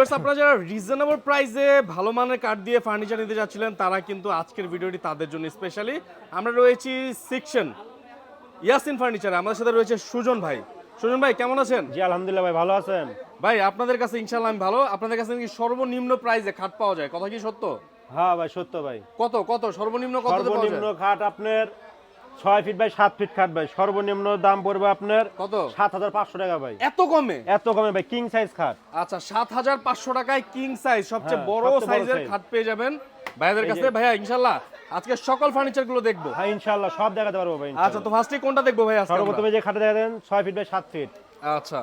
আপনারা যারা রিজনেবল প্রাইসে ভালো মানের কাঠ দিয়ে ফার্নিচার নিতে যাচ্ছিলেন তারা কিন্তু আজকের ভিডিওটি তাদের জন্য স্পেশালি আমরা রয়েছি সেকশন ইয়াসিন ফার্নিচার আমাদের সাথে রয়েছে সুজন ভাই। সুজন ভাই কেমন আছেন? জি আলহামদুলিল্লাহ ভাই ভালো আছেন? ভাই আপনাদের কাছে ইনশাল্লাহ আমি ভালো। আপনাদের কাছে নাকি সর্বনিম্ন প্রাইসে খাট পাওয়া যায়? কথা কি সত্য? হ্যাঁ ভাই সত্য ভাই। কত? কত? সর্বনিম্ন কত সর্বনিম্ন খাট আপনার ছয় ফিট বাই সাত ফিট খাট ভাই। সর্বনিম্ন দাম পড়বে আপনার কত? সাত হাজার পাঁচশো টাকা ভাই। এত কমে? এত কমে ভাই কিং সাইজ খাট। আচ্ছা সাত হাজার পাঁচশো টাকায় কিং সাইজ সবচেয়ে হ্যাঁ, বড় সবচেয়ে বড় সাইজের। খাট পেয়ে যাবেন। ভাইদের কাছে ভাইয়া ইনশাল্লাহ আজকে সকল ফার্নিচারগুলো দেখব। হ্যাঁ ইনশাল্লাহ সব দেখাতে পারব ভাই আচ্ছা তো ফার্স্টে কোনটা দেখব ভাই আজকে সর্বপ্রথমে যে খাটে দেখা দেন ছয় ফিট বাই সাত ফিট আচ্ছা।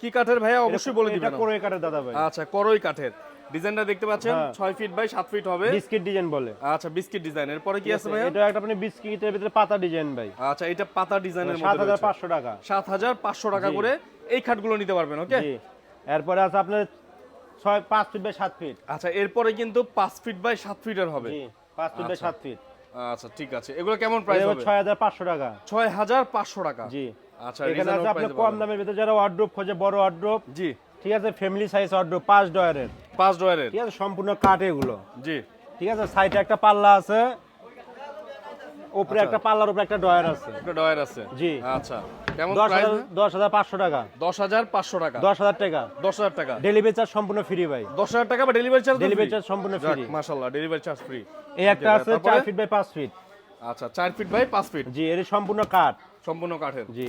কি কাঠের ভাইয়া? অবশ্যই বলে দিবেন। করে কাঠের দাদা ভাই। আচ্ছা করই কাঠের। ডিজাইনটা দেখতে পাচ্ছেন? হ্যাঁ। ছয় ফিট বাই সাত ফিট হবে। বিস্কিট ডিজাইন বলে। আচ্ছা বিস্কিট ডিজাইন এরপরে কি আছে ভাইয়া? এটা একটা আপনি বিস্কিটের ভিতরে পাতা ডিজাইন ভাই। আচ্ছা এটা পাতা ডিজাইনের মধ্যে হাজার রয়েছে। পাঁচশো টাকা। সাত হাজার পাঁচশো টাকা করে এই খাটগুলো নিতে পারবেন ওকে জি। এরপরে আছে আপনার ছয় পাঁচ ফিট বাই সাত ফিট আচ্ছা এরপরে কিন্তু পাঁচ ফিট বাই সাত ফিটের হবে। জি পাঁচ ফিট বাই আচ্ছা। সাত ফিট আচ্ছা ঠিক আছে। এগুলো কেমন প্রাইস হবে? ছয় হাজার পাঁচশো টাকা। ছয় হাজার পাঁচশো টাকা। জি। আচ্ছা এখানে আছে এ কম দামের ভিতরে যারা ওয়ার্ড্রোপ খোঁজে বড় ওয়ার্ড্রোপ জি। ঠিক আছে ফ্যামিলি সাইজ ওয়ার্ড্রোপ পাঁচ ডয়ারের। পাঁচ ডয়ারের। ঠিক আছে সম্পূর্ণ কাঠ এগুলো। জি। ঠিক আছে সাইডে একটা পাল্লা আছে উপরে আচ্ছা। একটা পাল্লার উপরে একটা ডয়ার আছে। একটা ডয়ার আছে। জি। আচ্ছা কেমন প্রাইস হাজার দশ হাজার পাঁচশো টাকা। দশ হাজার পাঁচশো টাকা। দশ হাজার টাকা। দশ হাজার টাকা। ডেলিভারি চার্জ সম্পূর্ণ ফ্রি ভাই। দশ হাজার টাকা বা ডেলিভারি চার্জ ডেলিভারি চার্জ সম্পূর্ণ ফ্রি মাশাল্লাহ ডেলিভারি চার্জ ফ্রি এই একটা আছে তারপরে? চার ফিট বাই পাঁচ ফিট আচ্ছা চার ফিট বাই পাঁচ ফিট জি এর সম্পূর্ণ কাঠ সম্পূর্ণ কাঠের। জি.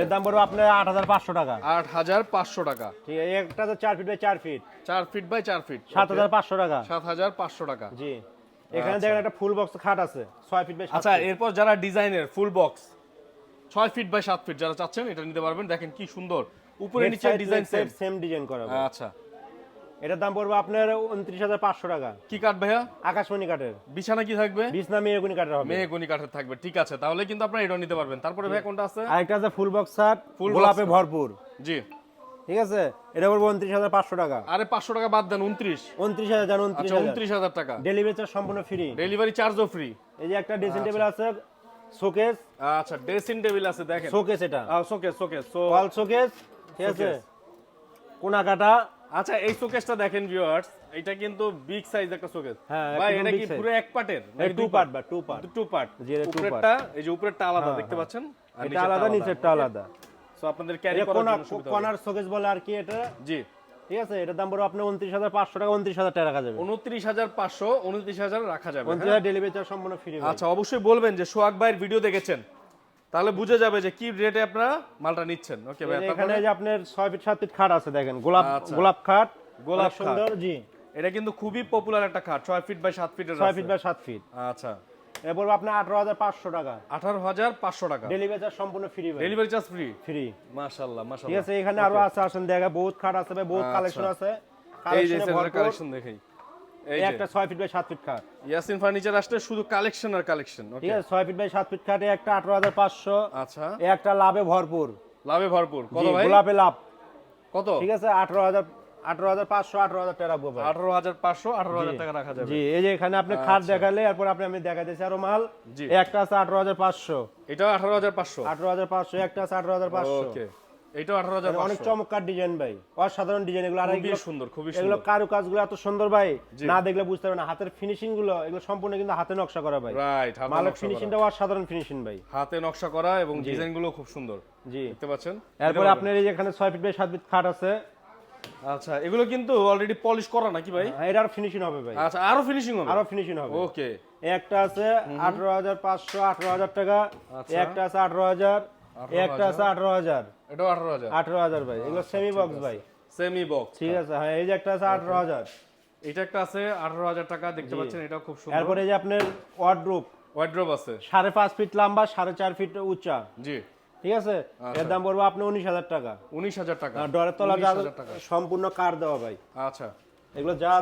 এর দাম পড়বে আপনার আট হাজার পাঁচশো টাকা। আট হাজার পাঁচশো টাকা। ঠিক আছে একটা আছে চার ফিট বাই চার ফিট। চার ফিট বাই চার ফিট। সাত হাজার পাঁচশো টাকা। সাত হাজার পাঁচশো টাকা। জি। এখানে দেখেন একটা ফুল বক্স খাট আছে ছয় ফিট বাই আচ্ছা এরপর যারা ডিজাইনের ফুল বক্স ছয় ফিট বাই সাত ফিট যারা চাচ্ছেন এটা নিতে পারবেন। দেখেন কি সুন্দর। উপরে নিচে ডিজাইন সেম সেম ডিজাইন করা। আচ্ছা। এটার দাম পড়বে আপনার উনত্রিশ হাজার পাঁচশো টাকা। কি কাঠ ভাইয়া? আকাশমণি কাঠের। বিছানা কি থাকবে? বিছনা মেয়েগুনি কাঠের হবে। মেহগনি কাঠের থাকবে ঠিক আছে। তাহলে কিন্তু আপনারা এটা নিতে পারবেন। তারপরে ভাইয়া কোনটা আছে? আরেকটা আছে ফুল বক্স শার্ট box গোলাপে ভরপুর। জি। ঠিক আছে? এটা পড়বে উনত্রিশ হাজার পাঁচশো টাকা। আরে পাঁচশো টাকা বাদ দেন উনত্রিশ। উনত্রিশ হাজার উনত্রিশ আচ্ছা হাজার। উনত্রিশ হাজার টাকা। ডেলিভারি চার্জ সম্পূর্ণ ফ্রি ডেলিভারি চার্জও ফ্রি এই যে একটা ড্রেসিং টেবিল আছে শোকেস আচ্ছা ড্রেসিং টেবিল আছে দেখেন। শোকেস এটা। শোকেস শোকেস শোকেস ঠিক আছে। কোনা কাটা আচ্ছা এই শোকেসটা দেখেন ভিউয়ার্স এটা কিন্তু বিগ সাইজ একটা শোকেস। হ্যাঁ, ভাই এটা কি পুরো এক পার্টের টু পার্ট বা টু পার্ট টু পার্ট। উপরেরটা এই যে উপরেরটা আলাদা হ্যাঁ, দেখতে হ্যাঁ। পাচ্ছেন? আর এটা আলাদা নিচেরটা আলাদা। সো আপনাদের ক্যারি করার জন্য সুবিধা শোকেস বলে আর কি এটা? জি। ঠিক আছে এটার দাম পড়বে আপনার উনত্রিশ হাজার পাঁচশো টাকা উনত্রিশ হাজার টাকা রাখা যাবে। উনত্রিশ হাজার পাঁচশো উনত্রিশ হাজার রাখা যাবে উনত্রিশ? হাজার ডেলিভারি চার্জ সম্পূর্ণ ফ্রি আচ্ছা অবশ্যই বলবেন যে সোহাগ ভাইয়ের ভিডিও দেখেছেন? তাহলে বুঝে যাবে যে কি রেটে আপনারা মালটা নিচ্ছেন। ওকে ভাই এখানে যে আপনার ছয় ফিট সাত ফিট খাট আছে দেখেন গোলাপ আচ্ছা। গোলাপ খাট। গোলাপ সুন্দর জি। এটা কিন্তু খুবই পপুলার একটা খাট ছয় ফিট বাই সাত ফিটের ছয় ফিট বাই সাত ফিট আচ্ছা। এ পড়বে আপনার আঠারো হাজার পাঁচশো টাকা। আঠারো হাজার পাঁচশো টাকা। ডেলিভারি চার্জ সম্পূর্ণ ফ্রি ভাই। ডেলিভারি চার্জ ফ্রি ফ্রি মাশাল্লাহ ঠিক আছে এখানে আরও আছে আসেন দেখা বহুত খাট আছে ভাই বহুত আচ্ছা। কালেকশন আছে। এই যে কালেকশনে কালেকশন দেখেই। এই একটা ছয় ফিট বাই সাত ফিট খাট ইয়াসিন ফার্নিচার আসলে শুধু কালেকশন আর কালেকশন ঠিক আছে ছয় ফিট বাই সাত ফিট খাট একটা আঠারো হাজার পাঁচশো আচ্ছা। একটা লাভে ভরপুর। লাভে ভরপুর। কত ভাই? গোলাপে লাভ। কত? ঠিক আছে আঠারো হাজার আঠারো হাজার পাঁচশো আঠারো হাজার টাকা রাখব আঠারো হাজার পাঁচশো আঠারো হাজার টাকা রাখা যাবে। জি এই যে এখানে আপনি খাট দেখালে এরপর আপনি আমি দেখাইতেছি আরও মাল। একটা আছে আঠারো হাজার পাঁচশো। এটাও আঠারো হাজার পাঁচশো? আঠারো হাজার পাঁচশো একটা আছে আঠারো হাজার পাঁচশো। এটা 18500 অনেক চমৎকার ডিজাইন ভাই। অসাধারণ ডিজাইন এগুলো। আর খুবই সুন্দর খুবই সুন্দর। এগুলো কারুকাজগুলো এত সুন্দর ভাই না দেখলে বুঝতে পারবে না। হাতের ফিনিশিংগুলো এগুলো সম্পূর্ণ কিন্তু হাতে নকশা করা ভাই। রাইট হাতে মালক ফিনিশিংটাও অসাধারণ ফিনিশিং ভাই। হাতে নকশা করা এবং ডিজাইনগুলো খুব সুন্দর। জি। দেখতে পাচ্ছেন? এরপর আপনার এই যে এখানে 6 ফিট বাই 7 ফিট খাট আছে। আচ্ছা এগুলো কিন্তু অলরেডি পলিশ করা নাকি ভাই? এটা আর ফিনিশিং হবে ভাই। আচ্ছা আরও ফিনিশিং হবে? আরও ফিনিশিং হবে। ওকে একটা আছে 18500 18000 টাকা। আচ্ছা। একটা আছে 18000 একটা আছে 18000 হ্যাঁ, ঠিক আছে। এর দাম হ্যাঁ, টাকা। সম্পূর্ণ কার দেওয়া ভাই। আচ্ছা। এগুলো যা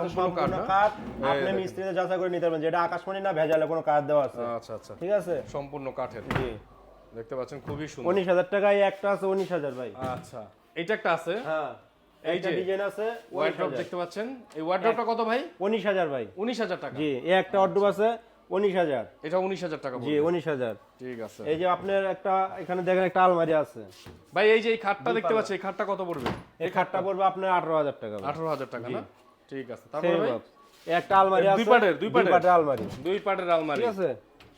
কাঠ আপনি যাচাই করে নিতে যেটা আকাশমণি না ভেজালে কোনো কাঠ দেওয়া আছে। আচ্ছা ঠিক আছে? সম্পূর্ণ কাঠের। দেখতে পাচ্ছেন খুবই সুন্দর। উনিশ হাজার টাকায় একটা আছে উনিশ হাজার ভাই। আচ্ছা এটা একটা আছে? হ্যাঁ এই এইটা যে ডিজাইন আছে ওয়াইড্রোব দেখতে পাচ্ছেন এই ওয়াইড্রোবটা কত ভাই? উনিশ হাজার ভাই। উনিশ হাজার টাকা। জি এই একটা অর্ডার আছে উনিশ হাজার। এটা উনিশ হাজার টাকা জি পড়বে উনিশ হাজার। ঠিক আছে। এই যে আপনার একটা এখানে দেখেন একটা আলমারি আছে। ভাই এই যে এই খাটটা দেখতে পাচ্ছেন এই খাটটা কত পড়বে? এই খাটটা পড়বে আপনার আঠারো হাজার টাকা আঠারো হাজার টাকা না? ঠিক আছে তারপরে ভাই? একটা আলমারি আছে দুই আছে পাটের, দুই? পাটের আলমারি। দুই পাটের আলমারি। ঠিক আছে?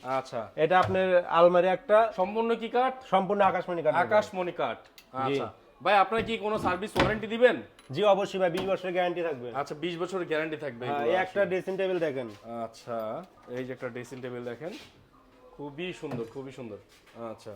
আচ্ছা। এটা আপনার আলমারি একটা সম্পূর্ণ কি কাঠ? সম্পূর্ণ আকাশমণি কাঠ। আকাশমণি কাঠ। আচ্ছা। ভাই আপনার কি কোনো সার্ভিস ওয়ারেন্টি দিবেন? জি অবশ্যই ভাই বিশ বছরের গ্যারান্টি থাকবে। আচ্ছা বিশ বছরের গ্যারান্টি থাকবে হ্যাঁ, এই একটা ড্রেসিং টেবিল দেখেন। আচ্ছা এই যে একটা ড্রেসিং টেবিল দেখেন। খুবই সুন্দর খুবই সুন্দর। আচ্ছা।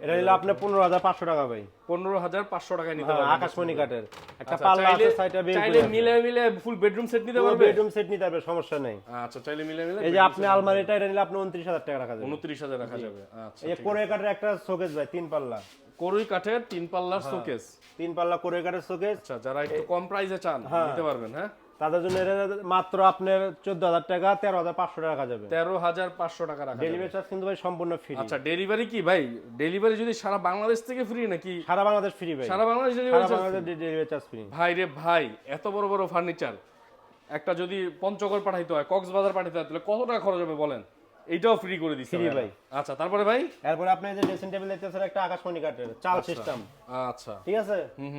এটা নিলে আপনার পনেরো হাজার পাঁচশো টাকা ভাই। পনেরো হাজার পাঁচশো টাকায় নিতে হ্যাঁ, পারবেন আকাশমণি কাঠের। একটা আচ্ছা, পাল্লা আছে সাইডটা বের চাইলে মিলে মিলে ফুল বেডরুম সেট নিতে পারবে? বেডরুম সেট নিতে পারবে সমস্যা নেই। আচ্ছা চাইলে মিলে মিলে এই যে আপনি আলমারিটা এটা নিলে আপনি উনত্রিশ হাজার টাকা রাখা যাবে। উনত্রিশ হাজার রাখা যাবে। আচ্ছা এই কোরে কাঠের একটা শোকেস ভাই তিন পাল্লা। করুই কাঠের তিন পাল্লার হ্যাঁ। শোকেস তিন পাল্লা কোরে কাঠের শোকেস আচ্ছা যারা একটু কম প্রাইসে চান নিতে পারবেন হ্যাঁ? তাদের জন্য মাত্র আপনার চোদ্দ হাজার টাকা তেরো হাজার পাঁচশো টাকা যাবে। তেরো হাজার পাঁচশো টাকা রাখা ডেলিভারি চার্জ কিন্তু ভাই সম্পূর্ণ ফ্রি আচ্ছা ডেলিভারি কি ভাই? ডেলিভারি যদি সারা বাংলাদেশ থেকে ফ্রি নাকি? সারা বাংলাদেশ ফ্রি ভাই। সারা বাংলাদেশ সারা delivery Bangladesh delivery charge free ভাই রে ভাই এত বড় বড় ফার্নিচার একটা যদি পঞ্চগড় পাঠাইতে হয় কক্সবাজার পাঠাইতে হয় তাহলে কত টাকা খরচ হবে বলেন? এইটাও ফ্রি করে দিছি ফ্রি ভাই। আচ্ছা তারপরে ভাই? তারপরে আপনি যে ড্রেসিং টেবিল দেখতেছেন একটা আকাশমণি কাঠের চাল সিস্টেম আচ্ছা। ঠিক আছে?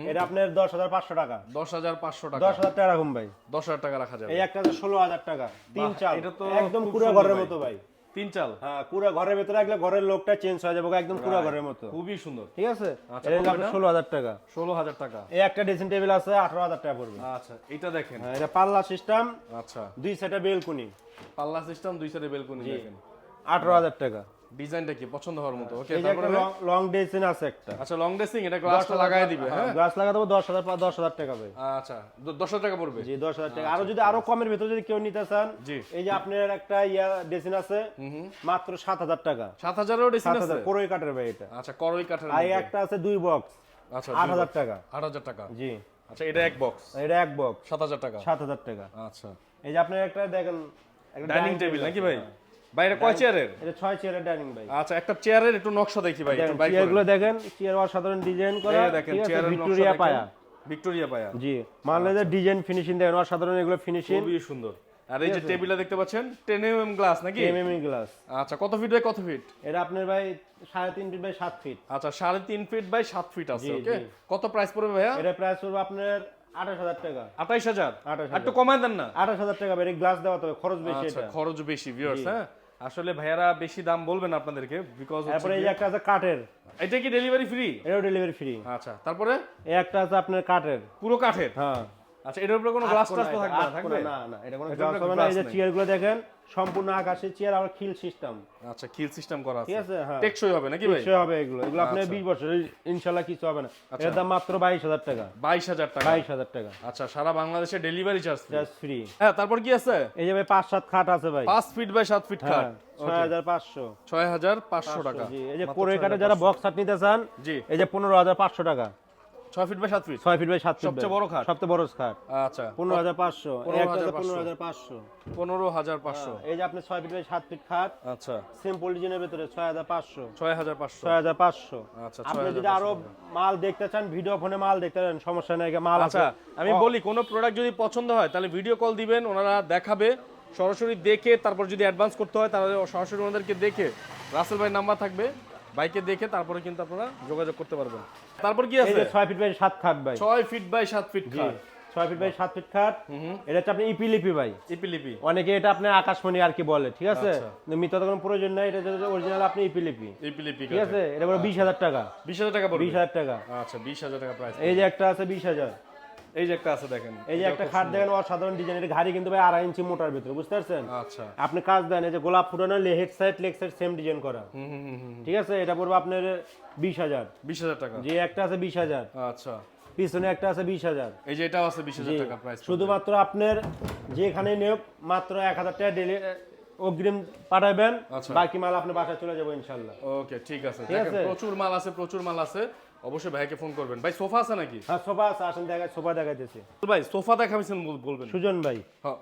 এটা আপনার দশ হাজার পাঁচশো টাকা। দশ হাজার পাঁচশো টাকা। দশ হাজার টাকা রাখুন ভাই। দশ হাজার টাকা রাখা যাবে। এই একটা আছে ষোলো হাজার টাকা। তিন চাল। এটা তো একদম পুরো ঘরের মতো ভাই। তিন চাল। হ্যাঁ পুরো ঘরের ভেতরে রাখলে ঘরের লোকটা চেঞ্জ হয়ে যাবে একদম পুরো ঘরের মতো। খুবই সুন্দর। ঠিক আছে? আচ্ছা? ষোলো হাজার টাকা। ষোলো হাজার টাকা। এই একটা ড্রেসিং টেবিল আছে আঠারো হাজার টাকা পড়বে। আচ্ছা এটা দেখেন। হ্যাঁ, এটা পাল্লা সিস্টেম আচ্ছা। দুই সাইডে বেলকুনি। পাল্লা সিস্টেম দুই সাইডে বেলকুনি দেখেন। আঠারো হাজার টাকা। ডিজাইনটা কি পছন্দ হওয়ার মতো? ওকে তারপরে লং ড্রেসিং আছে একটা। আচ্ছা লং ড্রেসিং এটা গ্লাসটা লাগাই দিবে হ্যাঁ গ্লাস লাগা দেবো দশ হাজার দশ হাজার টাকা ভাই আচ্ছা দ- দশ হাজার টাকা পড়বে? জি দশ হাজার টাকা। আরও যদি আরও কমের ভিতরে যদি কেউ নিতে চান জি। এই যে আপনার একটা ইয়া ড্রেসিং আছে মাত্র সাত হাজার টাকা। সাত হাজারেও ড্রেসিং আছে? কোরই কাঠের ভাই এটা। আচ্ছা করই কাঠের আর একটা আছে দুই বক্স আচ্ছা আট হাজার টাকা। আট হাজার টাকা? জি। আচ্ছা এটা এক বক্স এটা এক বক্স সাত হাজার টাকা? সাত হাজার টাকা। আচ্ছা। এই যে আপনার একটা দেখেন একটা ডাইনিং টেবিল নাকি ভাই? বাইরে কয় চেয়ারের এটা ছয় চেয়ারের ডাইনিং ভাই আচ্ছা একটা চেয়ারের একটু নকশা দেখি ভাই একটু দেখেন বাই চেয়ারগুলো দেখেন চেয়ার অসাধারণ ডিজাইন করা দেখেন চেয়ারের ভিক্টোরিয়া পায়া। ভিক্টোরিয়া পায়া। জি মানলে ডিজাইন ফিনিশিং দেখেন অসাধারণ এগুলো ফিনিশিং খুবই সুন্দর। আর এই যে টেবিলটা দেখতে পাচ্ছেন টেন এম গ্লাস নাকি? এমএমই গ্লাস আচ্ছা কত ফিট বাই কত ফিট এটা আপনার ভাই সাড়ে তিন ফিট বাই সাত ফিট আচ্ছা সাড়ে তিন ফিট বাই সাত ফিট আছে ওকে কত প্রাইস পড়বে ভাইয়া? এটা প্রাইস পড়বে আপনার আঠাশ হাজার টাকা। আঠাইশ হাজার? আঠাশ একটু কমায় দেন না। আঠাশ হাজার টাকা ভাই গ্লাস দেওয়া তবে খরচ বেশি আচ্ছা খরচ বেশি ভিউয়ার্স হ্যাঁ? আসলে ভাইয়ারা বেশি দাম বলবেন আপনাদেরকে বিকজ তারপরে এই একটা আছে কাঠের। এটা কি ডেলিভারি ফ্রি এটাও ডেলিভারি ফ্রি আচ্ছা তারপরে? এই একটা আছে আপনার কাঠের। পুরো কাঠের? হ্যাঁ। আচ্ছা এটার উপরে কোনো গ্লাস টাস তো থাকবে না থাকবে? না না এটা কোনো গ্লাস হবে না এই যে চেয়ারগুলো চেয়ারগুলো দেখেন সম্পূর্ণ আকাশের চেয়ার আর খিল সিস্টেম আচ্ছা কিল সিস্টেম করা আছে ঠিক আছে। হ্যাঁ। টেকসই হবে নাকি ভাই? নিশ্চয় হবে এগুলো। এগুলো আপনার বিশ বছর ইনশাল্লাহ কিছু হবে না। এর দাম মাত্র বাইশ হাজার টাকা। বাইশ হাজার টাকা। বাইশ হাজার টাকা। আচ্ছা সারা বাংলাদেশে ডেলিভারি চার্জ জাস্ট ফ্রি হ্যাঁ তারপর কি আছে? এই যে ভাই পাঁচ সাত খাট আছে ভাই। পাঁচ ফিট বাই সাত ফিট খাট। হ্যাঁ ছয় হাজার পাঁচশো। ছয় হাজার পাঁচশো টাকা। জি। এই যে কোরে কাঠে যারা বক্স খাট নিতে চান জি। এই যে পনেরো হাজার পাঁচশো টাকা। ছয় ফিট বাই সাত ফিট? ছয় ফিট বাই সাত ফিট সবচেয়ে বড় খাট? সবচেয়ে বড় খাট। আচ্ছা। পনেরো হাজার পাঁচশো এই একটা আছে 15,500 পনেরো হাজার পাঁচশো। পনেরো হাজার পাঁচশো। এই যে আপনি ছয় ফিট বাই ফিট খাট আচ্ছা। সিম্পল ডিজাইনের ভিতরে আচ্ছা আপনি যদি আরও মাল দেখতে চান ভিডিও ফোনে মাল দেখতে চান সমস্যা নেই মাল আচ্ছা আমি বলি কোনো প্রোডাক্ট যদি পছন্দ হয় তাহলে ভিডিও কল দিবেন ওনারা দেখাবে। সরাসরি দেখে তারপর যদি অ্যাডভান্স করতে হয় তাহলে সরাসরি ওনাদেরকে দেখে। রাসেল ভাই নাম্বার থাকবে। বাইকে দেখে তারপরে কিন্তু আপনারা যোগাযোগ করতে পারবেন। তারপর কি আছে যে ছয় ফিট বাই সাত খাট ভাই। ছয় ফিট বাই সাত ফিট খাট। ছয় ফিট বাই সাত ফিট খাট। এটা হচ্ছে আপনি ইপিলিপি ভাই। ইপিলিপি। অনেকে এটা আপনি আকাশমণি আর কি বলে ঠিক আছে? আচ্ছা। মিথ্যা কোনো প্রয়োজন নাই এটা যেটা অরিজিনাল আপনি ইপিলিপি। ইপিলিপি ঠিক আছে? এটা বলে বিশ হাজার টাকা। বিশ হাজার টাকা বিশ হাজার টাকা। আচ্ছা বিশ হাজার টাকা প্রাইস এই যে একটা আছে বিশ হাজার। এই যে একটা আছে দেখেন। এই যে একটা খাট দেখেন অসাধারণ ডিজাইন এটা ঘাড়ি কিন্তু ভাই আড়াই ইঞ্চি মোটার ভিতরে বুঝতে পারছেন? আচ্ছা। আপনি কাজ দেন এই যে গোলাপ ফুটানো head side leg side same design করা। ঠিক আছে? এটা পড়বে আপনার বিশ হাজার। বিশ হাজার টাকা। যে একটা আছে বিশ হাজার। আচ্ছা। পিছনে একটা আছে বিশ হাজার। এই যে এটাও আছে বিশ হাজার টাকা প্রাইস শুধুমাত্র আপনার যেখানে নিয়োগ মাত্র এক হাজার টাকা ডেলি অগ্রিম পাঠাবেন। আচ্ছা। বাকি মাল আপনি বাসায় চলে যাব ইনশাল্লাহ। ওকে ঠিক আছে? প্রচুর মাল আছে প্রচুর মাল আছে। অবশ্যই ভাইকে ফোন করবেন। ভাই সোফা আছে নাকি? হ্যাঁ সোফা আছে আসেন দেখা সোফা দেখাইতেছি। ভাই সোফা দেখাবেন বলবেন। সুজন ভাই। হ্যাঁ।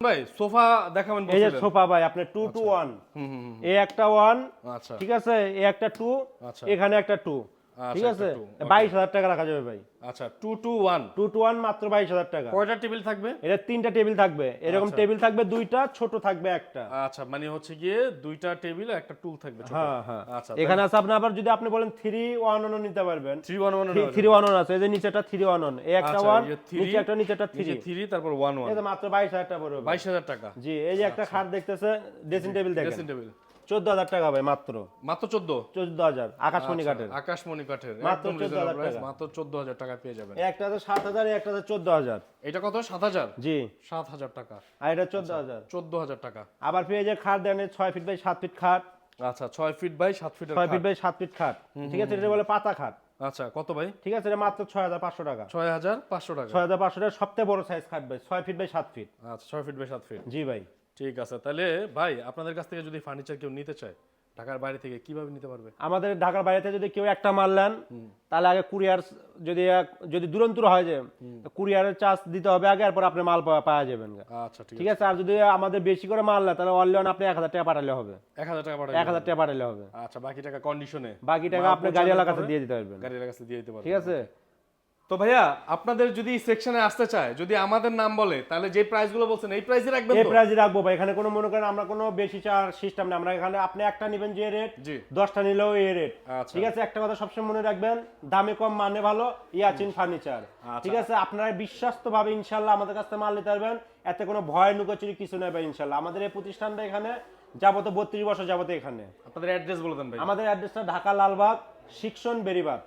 ভাই সোফা দেখাবেন এই যে সোফা ভাই আপনার 2 টু 1 হুম হুম হুম, এই একটা 1 আচ্ছা। ঠিক আছে? এই একটা 2 আচ্ছা। এখানে একটা টু ঠিক আছে? বাইশ হাজার টাকা রাখা যাবে ভাই। আচ্ছা two two one two two one মাত্র বাইশ হাজার টাকা। কয়টা টেবিল থাকবে? এটা তিনটা টেবিল থাকবে। এরকম টেবিল থাকবে দুইটা ছোট থাকবে একটা। আচ্ছা মানে হচ্ছে গিয়ে দুইটা টেবিল একটা টুল থাকবে ছোট। হ্যাঁ হ্যাঁ। আচ্ছা এখানে আছে আপনি আবার যদি আপনি বলেন থ্রি ওয়ান ওয়ান নিতে পারবেন। Three one one three one one আছে। এই যে নিচেটা থ্রি ওয়ান ওয়ান এই একটা আচ্ছা, ওয়ান যে নিচে একটা নিচেটা থ্রি থ্রি তারপর ওয়ান ওয়ান যে মাত্র বাইশ হাজার টাকা পড়বে। বাইশ হাজার টাকা। জি এই যে একটা খাট দেখতেছে ড্রেসিং টেবিল দেখেন। ড্রেসিং টেবিল চোদ্দ হাজার টাকা ভাই মাত্র। মাত্র চোদ্দ? চোদ্দ হাজার আকাশমণি কাঠের। আকাশমণি কাঠের। মাত্র একদম 14,000 reasonable price, টাকা। মাত্র চোদ্দ হাজার টাকা পেয়ে যাবেন। একটা সাত হাজার একটা চোদ্দ হাজার। এটা কত? সাত হাজার? জি। সাত হাজার টাকা। আর এটা চোদ্দ হাজার। চোদ্দ হাজার টাকা। আবার পেয়ে যে খাট দেন ছয় ফিট বাই সাত ফিট খাট। আচ্ছা ছয় ফিট বাই সাত ফিটের ছয় ফিট বাই সাত ফিট খাট। ঠিক আছে এটা বলে পাতা খাট। আচ্ছা কত ভাই? ঠিক আছে এটা মাত্র ছয় হাজার পাঁচশো টাকা। ছয় হাজার পাঁচশো টাকা। ছয় হাজার পাঁচশো টাকা সবথেকে বড় সাইজ খাট ভাই ছয় ফিট বাই সাত ফিট আচ্ছা ছয় ফিট বাই সাত ফিট জি ভাই। ঠিক আছে তাহলে ভাই আপনাদের কাছ থেকে যদি ফার্নিচার কেউ নিতে চায় ঢাকার বাইরে থেকে কীভাবে নিতে পারবে? আমাদের ঢাকার বাইরেতে যদি কেউ একটা মাল নেন তাহলে আগে কুরিয়ার যদি যদি দুরন্তর হয় যে কুরিয়ারের চার্জ দিতে হবে আগে এরপর আপনি মাল পাওয়া যাবেন আচ্ছা ঠিক আছে আর যদি আমাদের বেশি করে মাল নেয় তাহলে অনলাইন আপনি এক হাজার টাকা পাঠালে হবে। এক হাজার টাকা এক হাজার টাকা পাঠালে হবে। আচ্ছা বাকি টাকা কন্ডিশনে বাকি টাকা আপনি গাড়ি এলাকাতে দিয়ে দিতে পারবেন। গাড়ির কাছে দিয়ে দিতে পারবে ঠিক আছে? তো ভাইয়া আপনাদের যদি সেকশনে আসতে চায় যদি আমাদের নাম বলে তাহলে যে প্রাইসগুলো বলছেন এই প্রাইসে রাখবেন এই তো? প্রাইজে রাখব ভাই। এখানে কোনো মনে করেন আমরা কোনো বেশি চার সিস্টেম না আমরা এখানে আপনি একটা নেবেন যে রেট দশটা নিলেও এই রেট আচ্ছা। ঠিক আছে? একটা কথা সবসময় মনে রাখবেন দামে কম মানে ভালো ইয়াচিন ফার্নিচার আচ্ছা। ঠিক আছে? আপনারা বিশ্বস্ত ভাবে ইনশাল্লাহ আমাদের কাছ থেকে মাল নিতে পারবেন। এতে কোনো ভয় লুকোচুরি কিছু নেই ভাই ইনশাল্লাহ আমাদের এই প্রতিষ্ঠানটা এখানে যাবত বত্রিশ বছর যাবত এখানে। আপনাদের অ্যাড্রেস বলে দেন ভাই। আমাদের অ্যাড্রেসটা ঢাকা লালবাগ শিক্ষণ বেরিবাগ